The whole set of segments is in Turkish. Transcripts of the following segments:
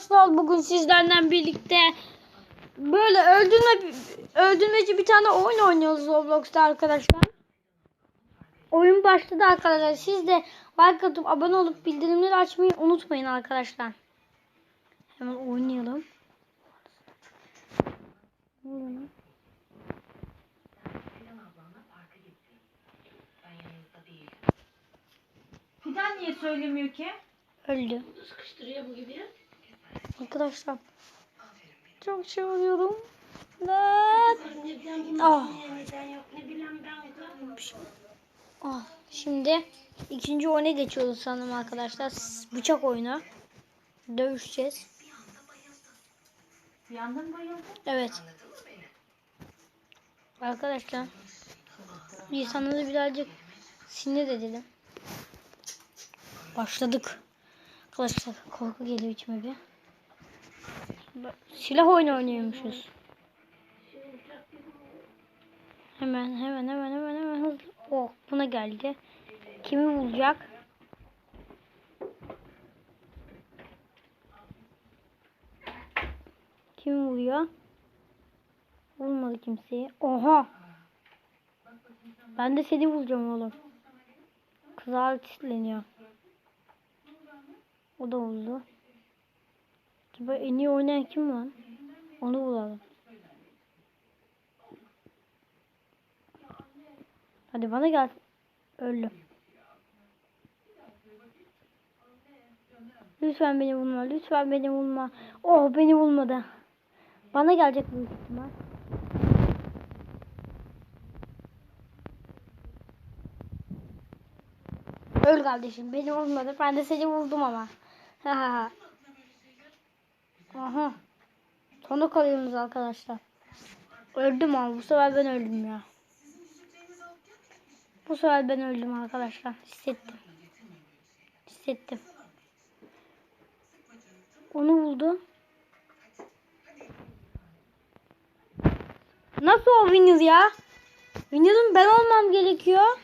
arkadaşlar bugün sizlerle birlikte böyle öldürme öldürmeci bir tane oyun oynuyoruz Roblox'ta arkadaşlar. Oyun başladı arkadaşlar. Siz de like atıp abone olup bildirimleri açmayı unutmayın arkadaşlar. Hemen oynayalım. Lan? Fidan niye söylemiyor ki? Öldü. Sıkıştırıyor bu gibi. Arkadaşlar çok şey oluyorum. Lan. Ah. Ah, şimdi ikinci oyuna geçiyoruz sanırım arkadaşlar. Bıçak oyunu. Dövüşeceğiz. Evet. Arkadaşlar. İnsanları birazcık sinir edelim. Başladık. Arkadaşlar korku geliyor içime bir. Silah oyunu oynuyormuşuz. Hemen hemen hemen hemen hemen hızlı. Oh buna geldi. Kimi bulacak? Kim vuruyor? Vurmadı kimseyi. Oha! Ben de seni vuracağım oğlum. Kız artistleniyor. O da vurdu. Acaba en iyi oynayan kim lan? Onu bulalım. Hadi bana gel. Öldüm. Lütfen beni vurma. Lütfen beni vurma. Oh beni vurmadı. Bana gelecek büyük ihtimal. Öl kardeşim. Beni vurmadı. Ben de seni vurdum ama. Ha ha ha. Aha. Sona kalıyoruz arkadaşlar. Öldüm ama bu sefer ben öldüm ya. Bu sefer ben öldüm arkadaşlar. Hissettim. Hissettim. Onu buldu. Nasıl o Winner ya? Winner'ın ben olmam gerekiyor.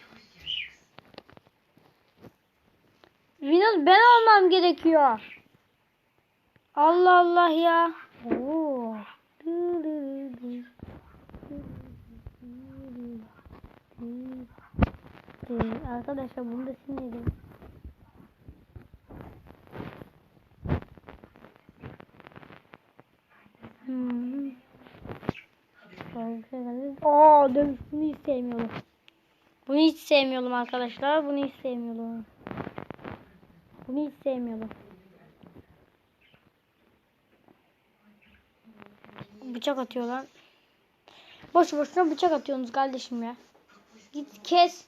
Winner ben olmam gerekiyor. Allah Allah ya. Arkadaşlar bunu da sinirledim. Hmm. Aa dövüş bunu hiç sevmiyorum. Bunu hiç sevmiyorum arkadaşlar. Bunu hiç sevmiyorum. Bunu hiç sevmiyorum. Bıçak atıyorlar. Boş boşuna bıçak atıyorsunuz kardeşim ya. Git kes.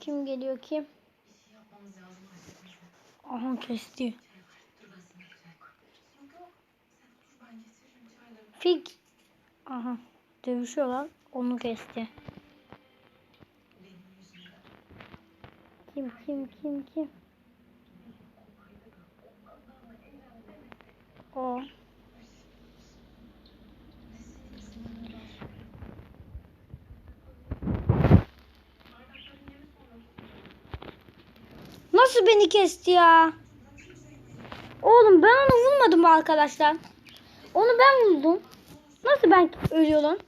Kim geliyor kim? Aha kesti. Fig. Aha. Dövüşüyorlar. Onu kesti. Kim kim kim kim? O. Nasıl beni kesti ya? Oğlum ben onu vurmadım arkadaşlar. Onu ben vurdum. Nasıl ben ölüyorum?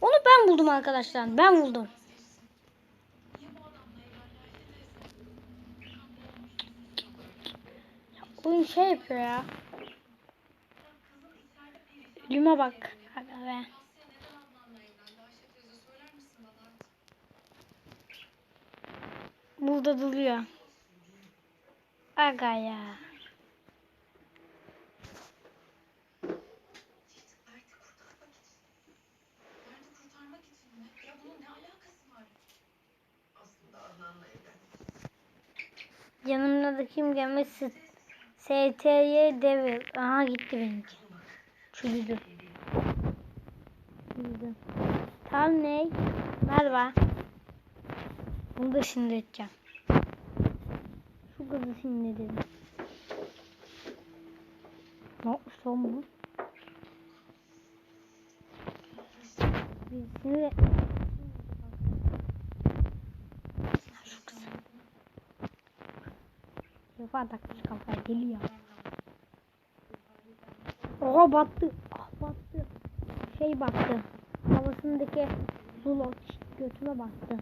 Onu ben buldum arkadaşlar. Ben buldum. Oyun şey yapıyor ya. Ölüme bak. Aga be. Burada duruyor. Aga ya. Yanımda da kim gelmiş? STY Devil. Aha gitti benimki. Çürüdü. Çürüdü. Tam ne? Merhaba. Bunu da sinir edeceğim. Şu kızı sinir edelim. Ne yapmış lan bu? Bir sinir et- Şu kızı. Yok Kafa takmış kafaya deli. Oha battı. Ah battı. Şey battı. Havasındaki zulot götüme battı.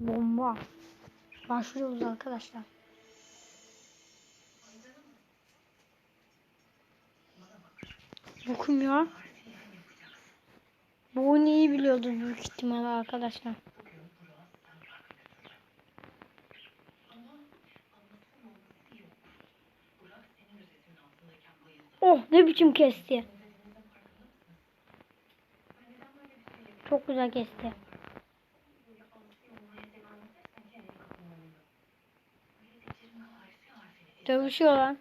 Bomba. Başlıyoruz arkadaşlar. Yokum ya. Bu oyunu iyi biliyordu büyük ihtimalle arkadaşlar. Oh ne biçim kesti. Çok güzel kesti. Dövüşüyor lan.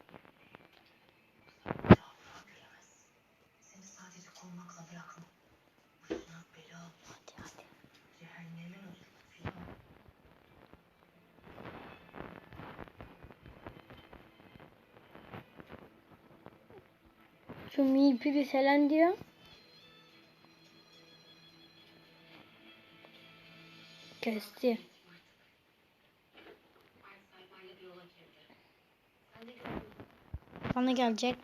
Şu mipiri selen diyor. Kesti. Bana gelecek.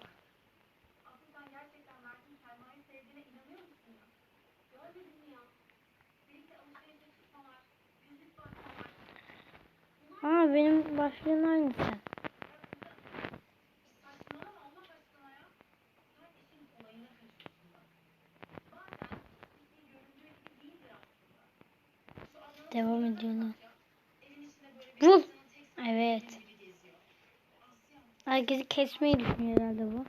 Aa benim başlığım aynısı. Devam ediyorlar. Vur. Evet. Herkesi kesmeyi düşünüyor herhalde bu.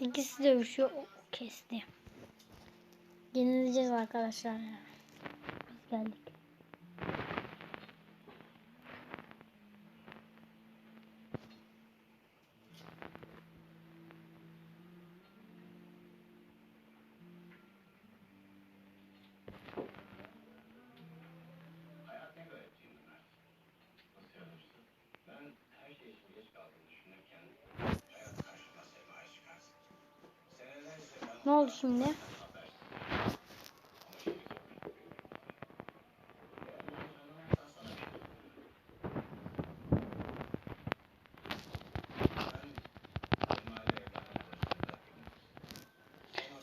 İkisi dövüşüyor. O kesti. Yenileceğiz arkadaşlar. Biz geldik. Ne oldu şimdi?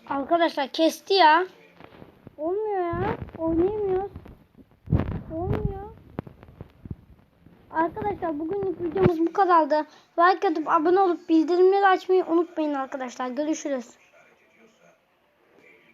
Arkadaşlar kesti ya. Olmuyor ya. Oynayamıyoruz. Olmuyor. Arkadaşlar bugünlük videomuz bu kadardı. Like atıp abone olup bildirimleri açmayı unutmayın arkadaşlar. Görüşürüz.